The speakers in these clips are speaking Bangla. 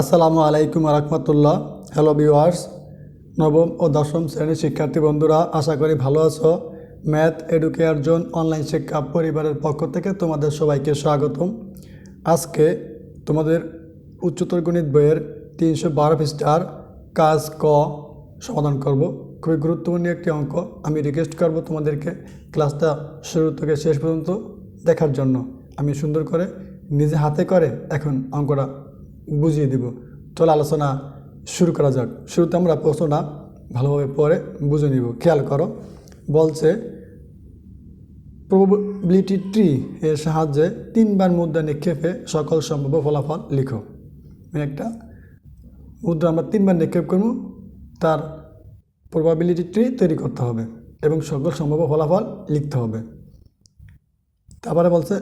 আসসালামু আলাইকুম রহমতুল্লাহ। হ্যালো ভিউয়ার্স নবম ও দশম শ্রেণির শিক্ষার্থী বন্ধুরা, আশা করি ভালো আছো। ম্যাথ এডুকেয়ার জোন অনলাইন শিক্ষা পরিবারের পক্ষ থেকে তোমাদের সবাইকে স্বাগতম। আজকে তোমাদের উচ্চতর গণিত বইয়ের তিনশো বারো পৃষ্ঠার কাজ ক সমাধান করব। খুবই গুরুত্বপূর্ণ একটি অঙ্ক। আমি রিকোয়েস্ট করব তোমাদেরকে ক্লাসটা শুরু থেকে শেষ পর্যন্ত দেখার জন্য। আমি সুন্দর করে নিজে হাতে করে এখন অঙ্কটা বুঝিয়ে দিব। চলো আলোচনা শুরু করা যাক। শুরুতে আমরা প্রশ্নটা ভালোভাবে পরে বুঝে নিব। খেয়াল করো, বলছে প্রবাবিলিটি ট্রি এর সাহায্যে তিনবার মুদ্রা নিক্ষেপে সকল সম্ভাব্য ফলাফল লিখো। একটা মুদ্রা আমরা তিনবার নিক্ষেপ করব, তার প্রবাবিলিটি ট্রি তৈরি করতে হবে এবং সকল সম্ভাব্য ফলাফল লিখতে হবে। তারপরে বলছে,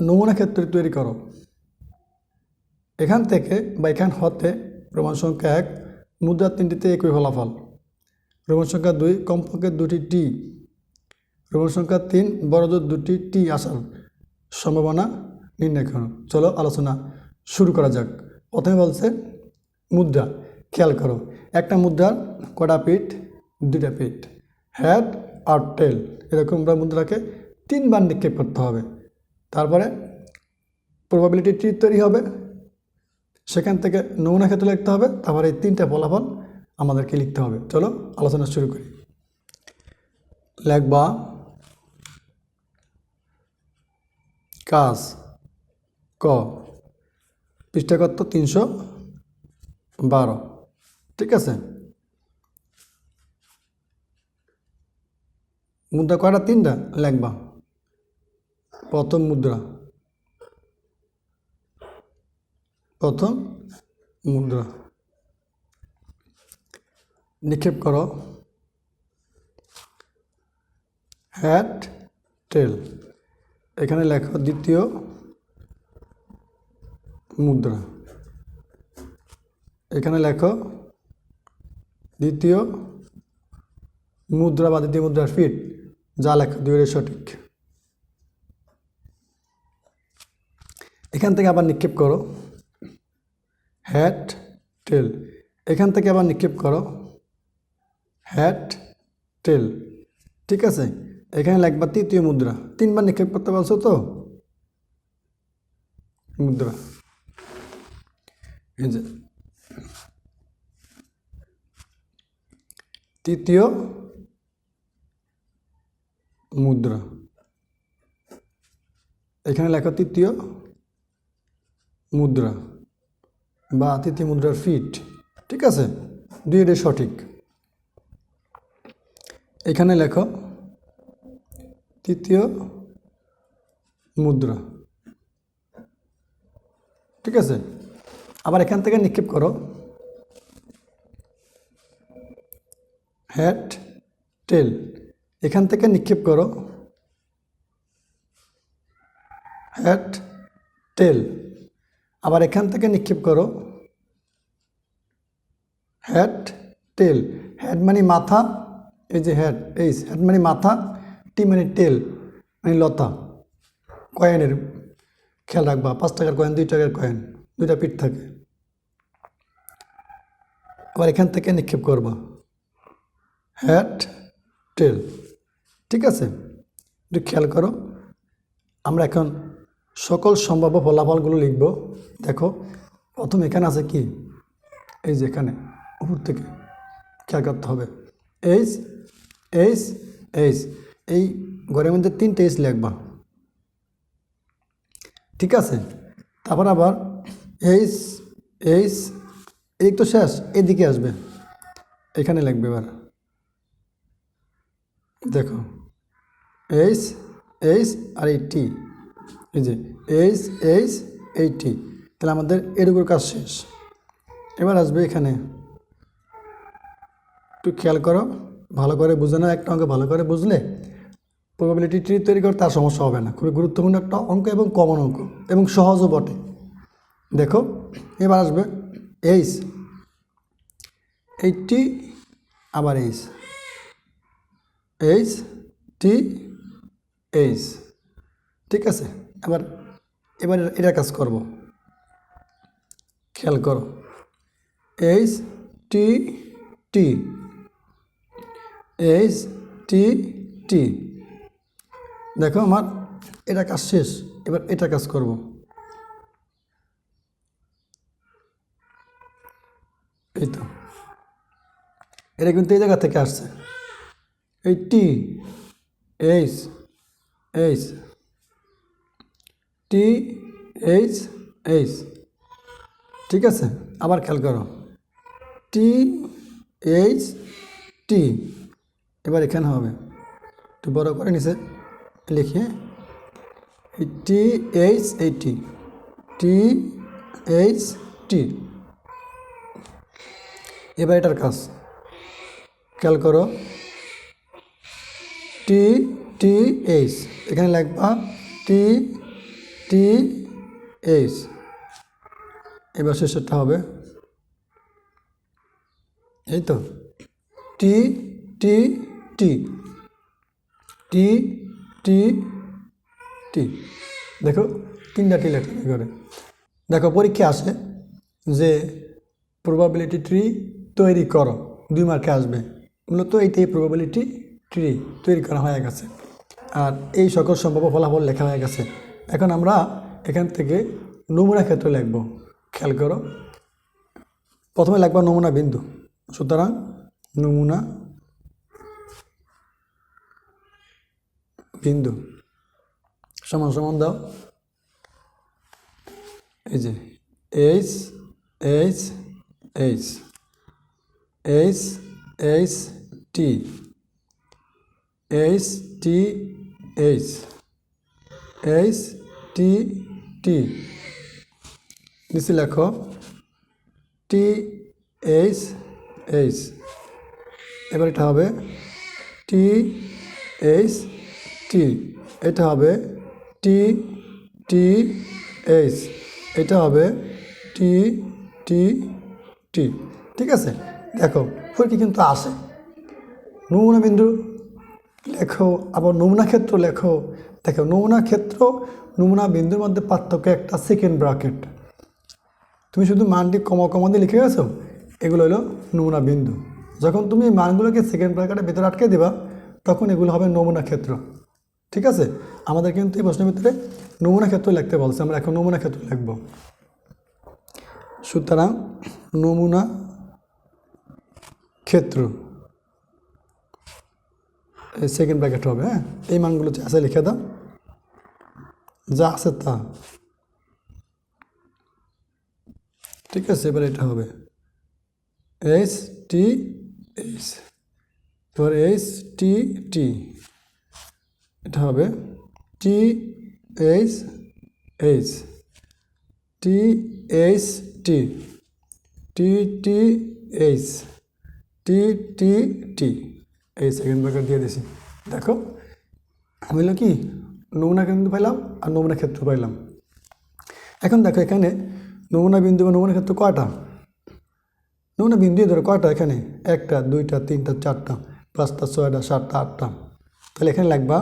নমুনা ক্ষেত্রে তৈরি করো। এখান থেকে বা এখান হতে প্রমাণ সংখ্যা এক মুদ্রা তিনটিতে একই ফলাফল। প্রমাণ সংখ্যা দুই, কমপক্ষে দুটি টি প্রমাণ সংখ্যা তিন, বড়জোর দুটি টি আসার সম্ভাবনা নির্ণয় করো। চলো আলোচনা শুরু করা যাক। প্রথমে বলছে, মুদ্রা। খেয়াল করো, একটা মুদ্রার কটা পিঠ? দুটা পিঠ। হেড আর টেল এরকম আমরা মুদ্রাকে তিনবার নিক্ষেপ করতে হবে। তারপরে প্রবাবিলিটি ট্রি তৈরি হবে। সেখান থেকে নমুনা ক্ষেত্রে লিখতে হবে, তারপরে এই তিনটা ফলাফল আমাদেরকে লিখতে হবে। চলো, আলোচনা শুরু করি। লেখবা, কাজ, ক পৃষ্ঠা কত তিনশো বারো। ঠিক আছে? মুদ্রা কয়টা? তিনটা। লেখবা। প্রথম মুদ্রা। প্রথম মুদ্রা। নিক্ষেপ করো। হ্যাট টেল এখানে লেখো দ্বিতীয় মুদ্রা। এখানে লেখো দ্বিতীয় মুদ্রা বা দ্বিতীয় মুদ্রার ফিট যা লেখো দুইয়ের সঠিক। এখান থেকে আবার নিক্ষেপ করো। Head tail. এখান থেকে আবার নিক্ষেপ করো। Head tail. ঠিক আছে, এখানে লিখবা তৃতীয় মুদ্রা। তিনবার নিক্ষেপ করতে পারছ তো? মুদ্রা। এই যে। তৃতীয় মুদ্রা। এখানে লেখা তৃতীয় মুদ্রা। বা তৃতীয় মুদ্রার ফিট ঠিক আছে? দুইটাই সঠিক। এখানে লেখো, তৃতীয় মুদ্রা। ঠিক আছে? আবার এখান থেকে নিক্ষেপ করো। হ্যাট টেল এখান থেকে নিক্ষেপ করো। হ্যাট টেল আবার এখান থেকে নিক্ষেপ করো। হেড টেল হ্যাড মানে মাথা, এই যে হেড এই হ্যাড মানে মাথা টি মানে টেল মানে লতা। কয়েনের খেয়াল রাখবা, পাঁচ টাকার কয়েন দুই টাকার কয়েন দুইটা পিঠ থাকে। আবার এখান থেকে নিক্ষেপ করবা। হেড টেল ঠিক আছে? একটু খেয়াল করো। আমরা এখন সকল সম্ভাব্য ফলাফলগুলো লিখব। দেখো, প্রথম এখানে আছে কি? এই যে এখানে, উপর থেকে। খেয়াল করতে হবে। এইচ এইচ এইচ এই ঘরের মধ্যে তিনটে এইচ লিখবা। ঠিক আছে? তারপর আবার এইচ এইচ এই তো শেষ, এদিকে আসবে। এখানে লিখবে এবার। দেখো এইচ এইচ আর এই টি এই যে এইচ এইচ এই টি তাহলে আমাদের এটুকুর কাজ শেষ। এবার আসবে এখানে। একটু খেয়াল করো, ভালো করে বুঝে না একটা অঙ্ক ভালো করে বুঝলে প্রবাবিলিটি ট্রি তৈরি করতে আর সমস্যা হবে না। খুবই গুরুত্বপূর্ণ একটা অঙ্ক এবং কমন অঙ্ক, এবং সহজও বটে। দেখো, এবার আসবে এইচ এইটটি আবার এইচ এইচ টি এইচ ঠিক আছে? এবার এবার এটা কাজ করব। খেয়াল করো। H T T H T টি দেখো আমার, এটা কাজ শেষ। এবার এটা কাজ করব। এই তো। এটা কিন্তু এই জায়গা থেকে আসছে। এই T H H T H H ঠিক আছে, আবার খেয়াল করো। টি এইচ টি এবার এখানে হবে। একটু বড় করে নিচে লিখে টি এইচ এই টি টি এইচ টি এবার এটার কাজ। খেয়াল করো। টি টি এইচ এখানে লিখবা টি টি এইচ এবার শেষেরটা হবে। এই তো। টি টি টি টি টি টি দেখো, তিনটা টি লেখা করে দেখো, পরীক্ষা আসে যে প্রবাবিলিটি ট্রি তৈরি করো। দুই মার্কে আসবে। মূলত এইটাই প্রবাবিলিটি ট্রি তৈরি করা হয়ে গেছে। আর এই সকল সম্ভাব্য ফলাফল লেখা হয়ে গেছে। এখন আমরা এখান থেকে নমুনা ক্ষেত্র লিখব। খেয়াল করো। প্রথমে লিখবা নমুনা বিন্দু। সুতরাং নমুনা বিন্দু। সমান সমান দাও। এই যে H H H H H T H T H H T T নিচে লেখো। টি এইচ এইচ এবার এটা হবে টি এইচ টি এটা হবে টি টি এইচ এটা হবে টি টি টি ঠিক আছে? দেখো পরীক্ষা কিন্তু আসে। নমুনা বিন্দু লেখো, আবার নমুনা ক্ষেত্র লেখো। দেখো, নমুনা ক্ষেত্র, নমুনা বিন্দুর মধ্যে পার্থক্য একটা সেকেন্ড ব্রাকেট তুমি শুধু মানটি কমা কমা দিয়ে লিখে গেছো? এগুলো হলো নমুনা বিন্দু। যখন তুমি এই মানগুলোকে সেকেন্ড ব্র্যাকেটের ভিতরে আটকে দিবা, তখন এগুলো হবে নমুনা ক্ষেত্র। ঠিক আছে? আমাদের কিন্তু এই প্রশ্নের ভিতরে নমুনা ক্ষেত্র লিখতে বলছে, আমরা এখন নমুনা ক্ষেত্র লিখব। সুতরাং নমুনা ক্ষেত্র সেকেন্ড ব্র্যাকেট হবে হ্যাঁ? এই মানগুলো আছে লিখে দাও। যা আছে তা। ঠিক আছে, এবার এটা হবে। এইচ টি এইচ এবার এইচ টি টি এটা হবে T H H T H T T T H T T T এই সেকেন্ড ব্র্যাকেট দিয়ে দিছি। দেখো, হইল কি? নমুনা কিন্তু পাইলাম আর নমুনা ক্ষেত্র পাইলাম। এখন দেখো এখানে নমুনা বিন্দু বা নমুনা ক্ষেত্র কয়টা? নমুনা বিন্দু ধরো কয়টা এখানে? একটা, দুইটা, তিনটা, চারটা, পাঁচটা, ছয়টা, সাতটা, আটটা। তাহলে এখানে লিখবা,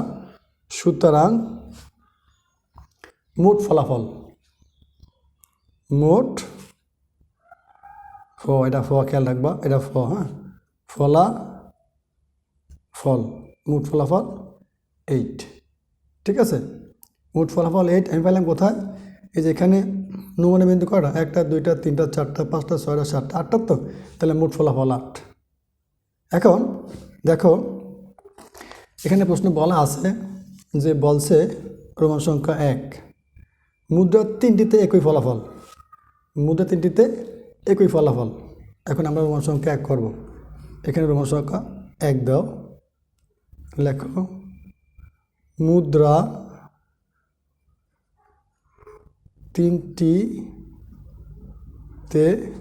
সুতরাং মোট ফলাফল। মোট ফ, এটা ফ, খেয়াল রাখবা, এটা ফ হ্যাঁ? ফলা ফল মোট ফলাফল এইট ঠিক আছে? মোট ফলাফল এইট আমি পাইলাম কোথায়? এই যে এখানে নমুনা বিন্দু কটা একটা, দুইটা, তিনটা, চারটা, পাঁচটা, ছয়টা, সাতটা, আটটা তো? তাহলে মোট ফলাফল আট। এখন দেখো, এখানে প্রশ্ন বলা আছে যে বলছে রোমান সংখ্যা এক। মুদ্রা তিনটিতে একই ফলাফল। মুদ্রা তিনটিতে একই ফলাফল। এখন আমরা রোমান সংখ্যা এক করব। এখানে রোমান সংখ্যা এক দাও। লেখো। মুদ্রা তিনটিতে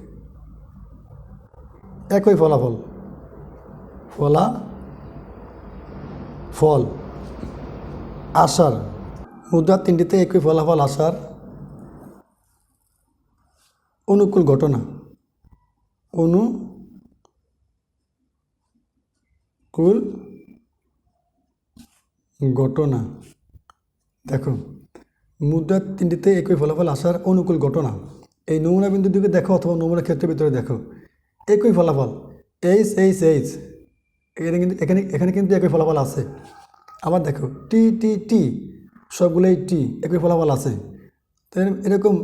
একই ফলাফল। ফলা ফল, আসার। মুদ্রা তিনটিতে একই ফলাফল, আসার অনুকূল ঘটনা। অনুকূল ঘটনা। দেখো, মুদ্রা তিনটিতে একই ফলাফল আসার অনুকূল ঘটনা। এই নমুনা বিন্দু দিকে দেখো অথবা নমুনা ক্ষেত্রের ভিতরে দেখো। একই ফলাফল এইচ এইচ এইচ এখানে কিন্তু, এখানে এখানে কিন্তু একই ফলাফল আছে। আবার দেখো টি টি টি সবগুলোই টি একই ফলাফল আছে। তো এর- এরকম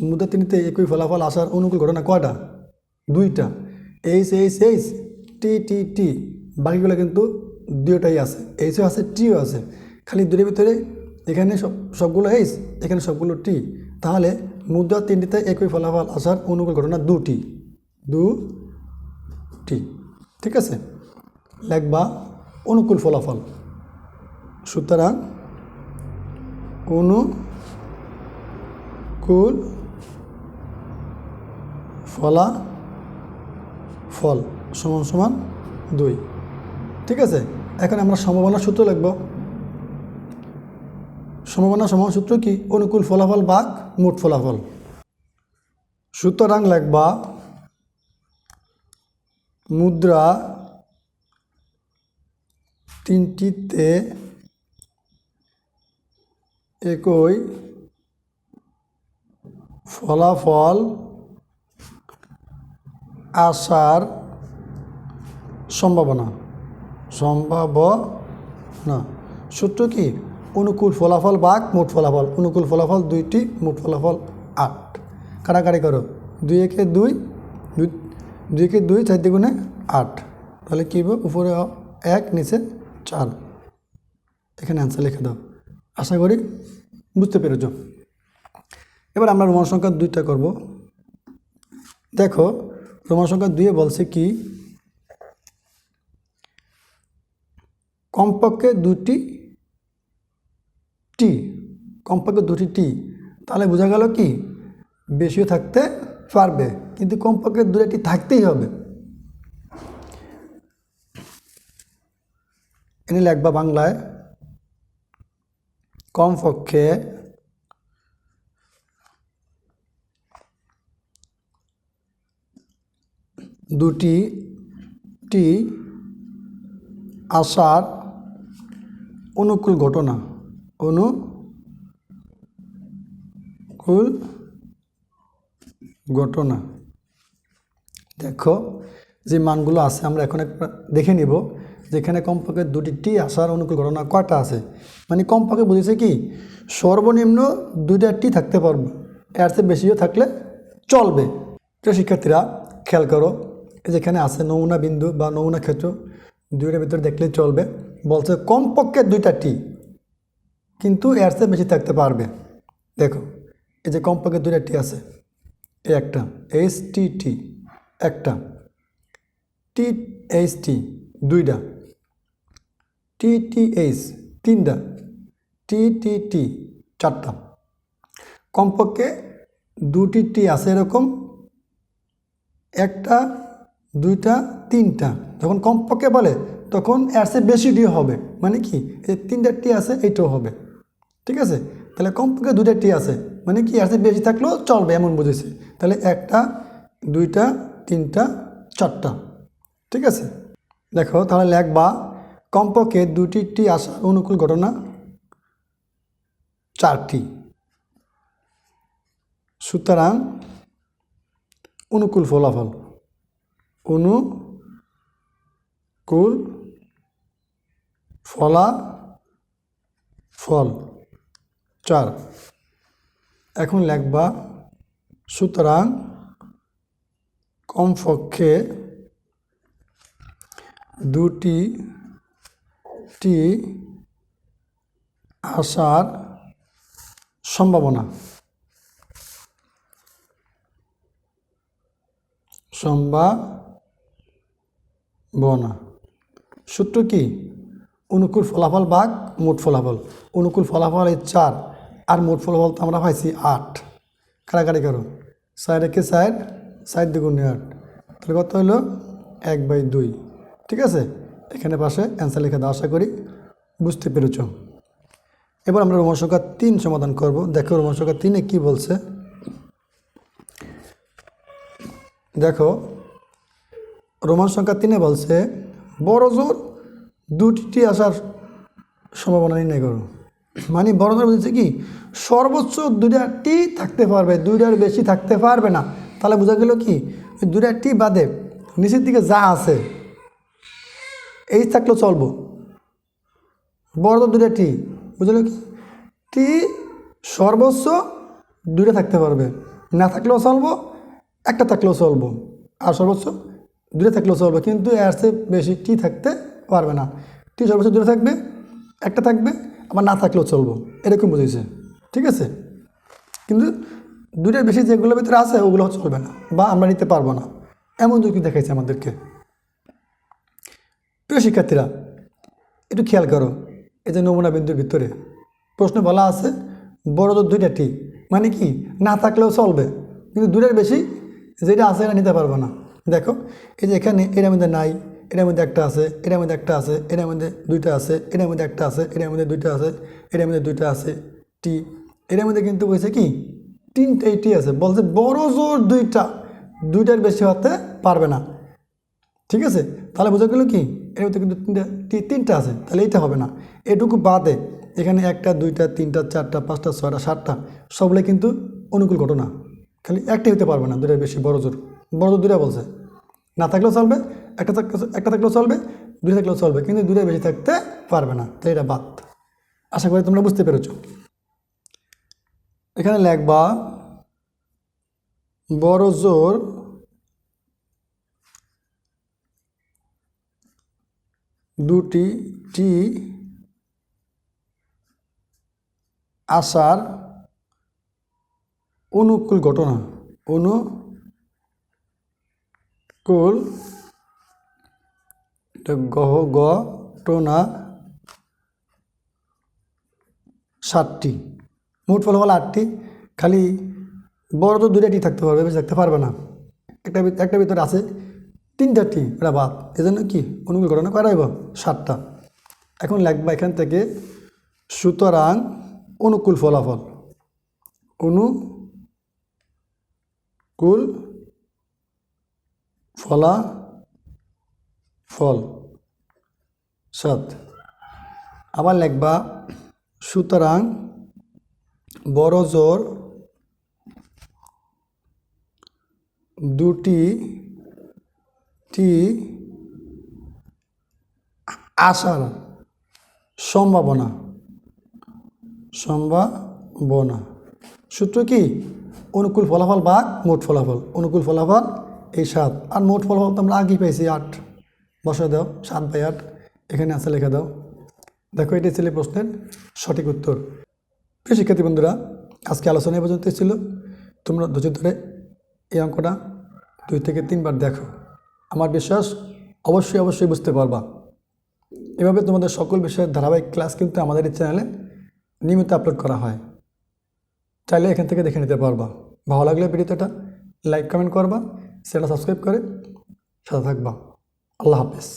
মুদ্রা তিনটিতে একই ফলাফল আসার অনুকূল ঘটনা কয়টা? দুইটা। H H H T T T বাকিগুলো কিন্তু দুইটাই আছে এইচও আছে টিও আছে। খালি দুটোর ভিতরে এখানে সব, সবগুলো এইচ এখানে সবগুলো টি তাহলে মুদ্রা তিনটিতে একই ফলাফল আসার অনুকূল ঘটনা দুটি। দুটি। ঠিক আছে? লেখবা অনুকূল ফলাফল। সুতরাং অনুকূল ফলা ফল সমান সমান দুই। ঠিক আছে? এখন আমরা সম্ভাবনা সূত্র লিখব। সম্ভাবনা সমান সূত্র কি? অনুকূল ফলাফল বা মোট ফলাফল। সুতরাং লিখবা, মুদ্রা তিনটিতে একই ফলাফল আসার সম্ভাবনা। সম্ভাবনা সূত্র কি? অনুকূল ফলাফল বাঘ মোট ফলাফল। অনুকূল ফলাফল দুইটি, মোট ফলাফল আট। কাটাকাটি করো। দুই একে দুই দুই দুই একে দুই, চার দ্বিগুণে আট। তাহলে কী হবে? উপরে এক, নিচে চার। এখানে অ্যান্সার লিখে দাও। আশা করি বুঝতে পেরেছ। এবার আমরা রোমান সংখ্যা দুইটা করব। দেখো, রোমান সংখ্যা দুইয়ে বলছে কি? কমপক্ষে দুটি টি, কমপক্ষে দুটি টি। তাহলে বোঝা গেল কি? বেশিও থাকতে পারবে, কিন্তু কমপক্ষে দুটি টি থাকতেই হবে। এনে লেখবা বাংলায়, কমপক্ষে দুটি টি আসার অনুকূল ঘটনা। অনুকূল ঘটনা। দেখো, যে মানগুলো আছে, আমরা এখন একবার দেখে নিব। যেখানে কমপক্ষে দুটি টি আসার অনুকূল ঘটনা কয়টা আছে? মানে কমপক্ষে বুঝেছে কি, সর্বনিম্ন দুইটা টি থাকতে পারবে। এর চেয়ে বেশিও থাকলে চলবে। প্রিয় শিক্ষার্থীরা, খেয়াল করো যেখানে আছে নমুনা বিন্দু বা নমুনা ক্ষেত্র, দুইটার ভিতরে দেখলেই চলবে। বলছে, কমপক্ষে দুইটা টি, কিন্তু এর চেয়ে বেশি থাকতে পারবে। দেখো, এই যে কমপক্ষে দুইটা টি আছে, এই একটা এইচ টি টি একটা টি এইচ টি দুইটা টি টি এইচ তিনটা টি টি টি চারটা। কমপক্ষে দুটি টি আছে এরকম, একটা, দুইটা, তিনটা। যখন কমপক্ষে বলে তখন চেয়ে বেশি ডি হবে। মানে কি? এই তিনটা টি আছে, এইটাও হবে। ঠিক আছে? তাহলে কমপক্ষে দুইটা টি আছে। মানে কি? চেয়ে বেশি থাকলেও চলবে এমন বুঝেছে। তাহলে একটা, দুইটা, তিনটা, চারটা। ঠিক আছে? দেখো, তাহলে লেখবা, কমপক্ষে দুটি টি আসার অনুকূল ঘটনা চারটি। সুতরাং অনুকূল ফলাফল। অনুকূল ফলা ফল। চার। এখন লেখবা সুতরাং কমপক্ষে দুটি টি আসার সম্ভাবনা। সম্ভাবনা। সূত্র কি? অনুকূল ফলাফল বাঘ, মোট ফলাফল। অনুকূল ফলাফল এই চার, আর মোট ফলাফল তো আমরা পাইছি আট। কারাকারি করো। চার একে চার চার দুগুণে আট। তাহলে কত হলো এক বাই দুই। ঠিক আছে? এখানে পাশে অ্যান্সার লিখে দেওয়া আশা করি বুঝতে পেরেছ। এবার আমরা রোমান সংখ্যা তিন সমাধান করব। দেখো রোমান সংখ্যা তিনে কি বলছে? দেখো, রোমান সংখ্যা তিনে বলছে, বড় জোর দুটি আসার সম্ভাবনা নির্ণয় করো। মানে বড় জোর বলছে কি, সর্বোচ্চ দুইটা টি থাকতে পারবে, দুইটার বেশি থাকতে পারবে না। তাহলে বোঝা গেল কি, ওই দুইটা টি বাদে নিচের দিকে যা আছে, এই থাকলে চলবো। বড় দুটা টি বুঝলো কি, টি সর্বোচ্চ দুইটা থাকতে পারবে। না থাকলেও চলবো, একটা থাকলেও চলবো। আর সর্বোচ্চ দুটো থাকলেও চলবে। কিন্তু এর চেয়ে বেশি টি থাকতে পারবে না। টি সর্বোচ্চ দূরে থাকবে, একটা থাকবে, আবার না থাকলেও চলবো। এরকম বুঝেছে। ঠিক আছে? কিন্তু দুইটার বেশি যেগুলোর ভিতরে আছে, ওগুলো চলবে না, বা আমরা নিতে পারব না। এমন যুক্তি দেখাইছে আমাদেরকে। প্রিয় শিক্ষার্থীরা, একটু খেয়াল করো, এই যে নমুনা বিন্দুর ভিতরে। প্রশ্ন বলা আছে, বড় তো দুইটা ঠিক মানে কি? না থাকলেও চলবে। কিন্তু দূরের বেশি যেটা আছে, এটা নিতে পারব না। দেখো, এই যে এখানে এটার মধ্যে নাই এটার মধ্যে একটা আছে এটার মধ্যে একটা আছে এটার মধ্যে দুইটা আছে এটার মধ্যে একটা আছে এটার মধ্যে দুইটা আছে এটার মধ্যে দুইটা আছে, টি। এটার মধ্যে কিন্তু বলছে কি? তিনটেই টি আছে। বলছে বড় জোর দুইটা, দুইটার বেশি হতে পারবে না। ঠিক আছে? তাহলে বোঝা গেল কি? এর মধ্যে কিন্তু তিনটা তিনটা আছে, তাহলে এইটা হবে না। এটুকু বাদে এখানে একটা, দুইটা, তিনটা, চারটা, পাঁচটা, ছয়টা, সাতটা, সবগুলো কিন্তু অনুকূল ঘটনা। খালি একটাই হতে পারবে না দুটার বেশি, বড় জোর। বড় জোর দুটা বলছে। না থাকলেও চলবে একটা থাকলে একটা থাকলেও চলবে, দুইটা থাকলেও চলবে, কিন্তু দুইটা বেশি থাকতে পারবে না, তাই এটা বাদ। আশা করি তোমরা বুঝতে পেরেছ। এখানে লেখবা, বড় জোর দুটি টি আসার অনুকূল ঘটনা। অনুকূল এটা গহ ঘটনা সাতটি। মোট ফলাফল আটটি। খালি বড় তো দুইটা টি থাকতে পারবে বেশি থাকতে পারবে না। একটা একটা ভিতরে আছে তিনটা টি এটা বাদ। এজন্য কি? অনুকূল ঘটনা করাইব সাতটা। এখন লাগবে এখান থেকে সুতরাং অনুকূল ফলাফল। অনুকূল ফলাফল। সাত আবার লিখবা, সুতরাং বড় জোর দুটি টি আসার সম্ভাবনা। সম্ভাবনা। সূত্র কি? অনুকূল ফলাফল বা মোট ফলাফল। অনুকূল ফলাফল এই সাত। আর মোট ফলাফল তো আমরা আগেই পেয়েছি আট। বসে দাও, সাত বাই আট। এখানে আছে লেখা দাও। দেখো এটি ছিল প্রশ্নের সঠিক উত্তর। প্রিয় শিক্ষার্থী বন্ধুরা, আজকে আলোচনা এ পর্যন্ত ছিল তোমরা ধৈর্য ধরে এই অঙ্কটা দুই থেকে তিনবার দেখো। আমার বিশ্বাস, অবশ্যই অবশ্যই বুঝতে পারবা। এভাবে তোমাদের সকল বিষয়ের ধারাবাহিক ক্লাস কিন্তু আমাদের এই চ্যানেলে নিয়মিত আপলোড করা হয়। চাইলে এখান থেকে দেখে নিতে পারবা। ভালো লাগলে ভিডিওটা লাইক, কমেন্ট করবা সেটা সাবস্ক্রাইব করে সাথে থাকবা। আল্লাহ হাফেজ।